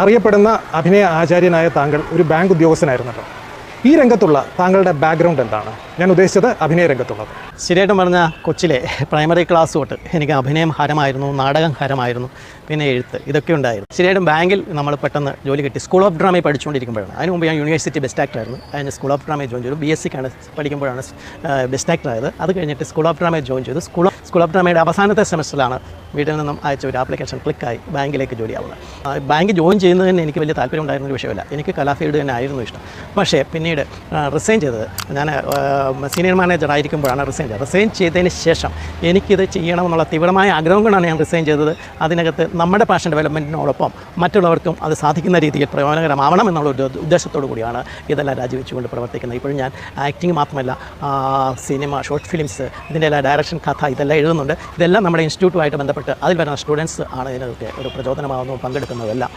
അറിയപ്പെടുന്ന അഭിനയ ആചാര്യനായ താങ്കൾ ഒരു ബാങ്ക് ഉദ്യോഗസ്ഥനായിരുന്നു ഉദ്യോഗസ്ഥനായിരുന്നല്ലോ ഈ രംഗത്തുള്ള താങ്കളുടെ ബാക്ക്ഗ്രൗണ്ട് എന്താണ്? ഞാൻ ഉദ്ദേശിച്ചത് അഭിനയ രംഗത്തുള്ളത്. ശരിയായിട്ടും പറഞ്ഞ കൊച്ചിലെ പ്രൈമറി ക്ലാസ് തൊട്ട് എനിക്ക് അഭിനയം ഹരമായിരുന്നു നാടകം ഹരമായിരുന്നു പിന്നെ എഴുത്ത് ഇതൊക്കെ ഉണ്ടായിരുന്നു. ശരിയായിട്ടും ബാങ്കിൽ നമ്മൾ പെട്ടെന്ന് ജോലി കിട്ടി. സ്കൂൾ ഓഫ് ഡ്രാമയിൽ പഠിച്ചുകൊണ്ടിരിക്കുമ്പോഴാണ്. അതിന് മുമ്പ് ഞാൻ യൂണിവേഴ്സിറ്റി ബെസ്റ്റ് ആക്ടർ ആയിരുന്നു. അതിന് സ്കൂൾ ഓഫ് ഡ്രാമയിൽ ജോയിൻ ചെയ്തു. ബി എസ് സിക്കാണ് പഠിക്കുമ്പോഴാണ് ബെസ്റ്റ് ആക്ടർ ആയത്. അത് കഴിഞ്ഞിട്ട് സ്കൂൾ ഓഫ് ഡ്രാമയിൽ ജോയിൻ ചെയ്തു. സ്കൂൾ സ്കൂൾ ഓഫ് ഡ്രാമയുടെ അവസാനത്തെ സെമസ്റ്ററിലാണ് വീട്ടിൽ നിന്നും അയച്ച ഒരു ആപ്ലിക്കേഷൻ ക്ലിക്കായി ബാങ്കിലേക്ക് ജോലിയാവുന്നത് ബാങ്ക് ജോയിൻ ചെയ്യുന്നതിന് എനിക്ക് വലിയ താല്പര്യം ഉണ്ടായിരുന്ന ഒരു വിഷയമല്ല. എനിക്ക് കലാഫീൽഡ് തന്നെ ആയിരുന്നു ഇഷ്ടം. പക്ഷേ പിന്നീട് റിസൈൻ ചെയ്തത്. ഞാൻ സീനിയർ മാനേജർ ആയിരിക്കുമ്പോഴാണ് റിസൈൻ ചെയ്തത്. റിസൈൻ ചെയ്തതിന് ശേഷം എനിക്കിത് ചെയ്യണമെന്നുള്ള തീവ്രമായ ആഗ്രഹം കൊണ്ടാണ് ഞാൻ റിസൈൻ ചെയ്തത്. അതിനകത്ത് നമ്മുടെ പാഷൻ ഡെവലപ്മെന്റിനോടൊപ്പം മറ്റുള്ളവർക്കും അത് സാധിക്കുന്ന രീതിയിൽ പ്രയോജനകരമാവണം എന്നുള്ള ഒരു ഉദ്ദേശത്തോടു കൂടിയാണ് ഇതെല്ലാം രാജിവെച്ചുകൊണ്ട് പ്രവർത്തിക്കുന്നത്. ഇപ്പോഴും ഞാൻ ആക്ടിങ് മാത്രമല്ല സിനിമ ഷോർട്ട് ഫിലിംസ് ഇതിന്റെ എല്ലാ ഡയറക്ഷൻ കഥ ഇതെല്ലാം എഴുതുന്നുണ്ട്. ഇതെല്ലാം നമ്മുടെ ഇൻസ്റ്റിറ്റ്യൂട്ടുമായിട്ട് ബന്ധപ്പെട്ട് അതിൽ വരുന്ന സ്റ്റുഡൻസ് ആണ് ഇതിനൊക്കെ ഒരു പ്രചോദനമാകുന്നു പങ്കെടുക്കുന്നതെല്ലാം